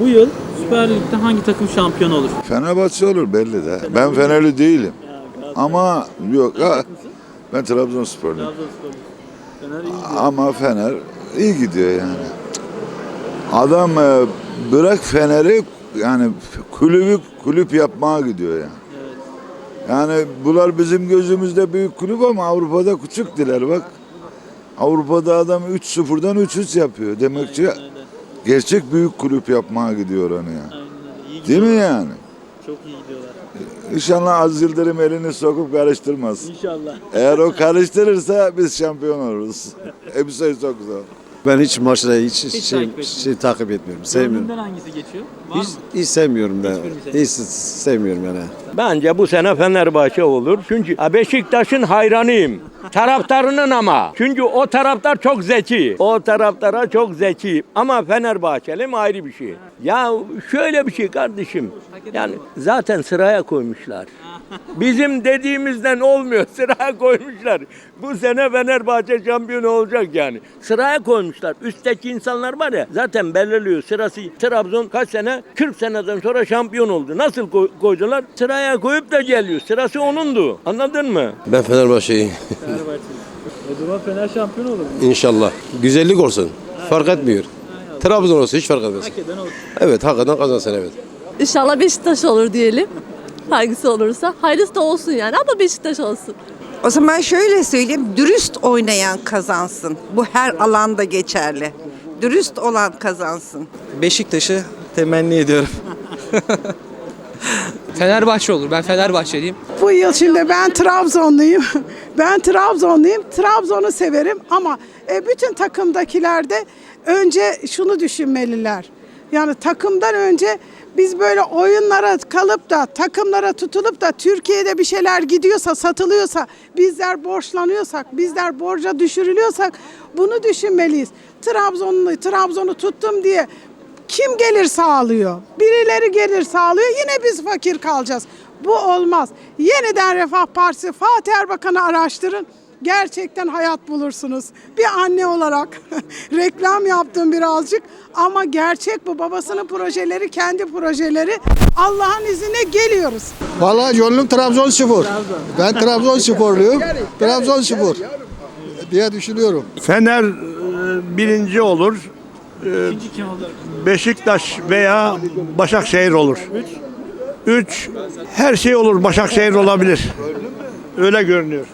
Bu yıl Süper Lig'de hangi takım şampiyon olur? Fenerbahçe olur belli de. Ben Fenerli değilim. Ama yok ha, ben Trabzonsporluyum. Fener iyi. Ama Fener iyi gidiyor yani. Adam e, bırak Fener'i yani kulübü kulüp yapmaya gidiyor yani. Yani bunlar bizim gözümüzde büyük kulüp ama Avrupa'da küçüktüler bak. Avrupa'da adam 3-0'dan 3-3 yapıyor. Demek ki gerçek büyük kulüp yapmaya gidiyor onu yani. Aynen öyle. İyi Değil mi yani? Çok iyi gidiyorlar. İnşallah Az Yıldırım elini sokup karıştırmaz. İnşallah. Eğer o karıştırırsa biz şampiyon oluruz. Hepsi çok zor. Ben hiç maçları hiç, şey, takip şey, etmiyorum. takip etmiyorum. Sevmiyorum. Gönlünden hangisi geçiyor? Var Hiç, mı? hiç sevmiyorum ben. Hiçbirini sevmiyorum. Hiç sevmiyorum yani. Bence bu sene Fenerbahçe olur. Çünkü Beşiktaş'ın hayranıyım. Taraftarının ama. Çünkü o taraftar çok zeki. O taraftara çok zeki. Ama Fenerbahçeli mi ayrı bir şey. Ya şöyle bir şey kardeşim. Yani zaten sıraya koymuşlar. Bizim dediğimizden olmuyor. Sıraya koymuşlar. Bu sene Fenerbahçe şampiyon olacak yani. Sıraya koymuşlar. Üstteki insanlar var ya zaten belirliyor. Sırası Trabzon kaç sene? 40 seneden sonra şampiyon oldu. Nasıl koy- koydular? Sıraya koyup da geliyor. Sırası onundu. Anladın mı? Ben Fenerbahçe'yim. Fenerbahçe. O zaman Fener şampiyon olur mu? İnşallah. Güzellik olsun. Fark etmiyor. Trabzon olsun hiç fark etmez. Hak eden olur. Evet hakikaten kazansın evet. İnşallah Beşiktaş olur diyelim. Hangisi olursa. Hayırlısı da olsun yani ama Beşiktaş olsun. O zaman şöyle söyleyeyim, dürüst oynayan kazansın. Bu her alanda geçerli. Dürüst olan kazansın. Beşiktaş'ı temenni ediyorum. Fenerbahçe olur. Ben Fenerbahçeliyim. Bu yıl şimdi ben Trabzonluyum. Ben Trabzonluyum. Trabzon'u severim ama e, bütün takımdakiler de önce şunu düşünmeliler. Yani takımdan önce biz böyle oyunlara kalıp da takımlara tutulup da Türkiye'de bir şeyler gidiyorsa, satılıyorsa, bizler borçlanıyorsak, bizler borca düşürülüyorsak bunu düşünmeliyiz. Trabzonlu, Trabzon'u tuttum diye kim gelir sağlıyor? Birileri gelir sağlıyor. Yine biz fakir kalacağız. Bu olmaz. Yeniden Refah Partisi Fatih Erbakan'ı araştırın. Gerçekten hayat bulursunuz. Bir anne olarak reklam yaptım birazcık ama gerçek bu. Babasının projeleri, kendi projeleri. Allah'ın izniyle geliyoruz. Vallahi gönlüm Trabzonspor. Ben Trabzonsporluyum. Trabzonspor diye düşünüyorum. Fener e, birinci olur. Olur? Beşiktaş veya Başakşehir olur. Üç. Her şey olur. Başakşehir olabilir. Öyle görünüyor.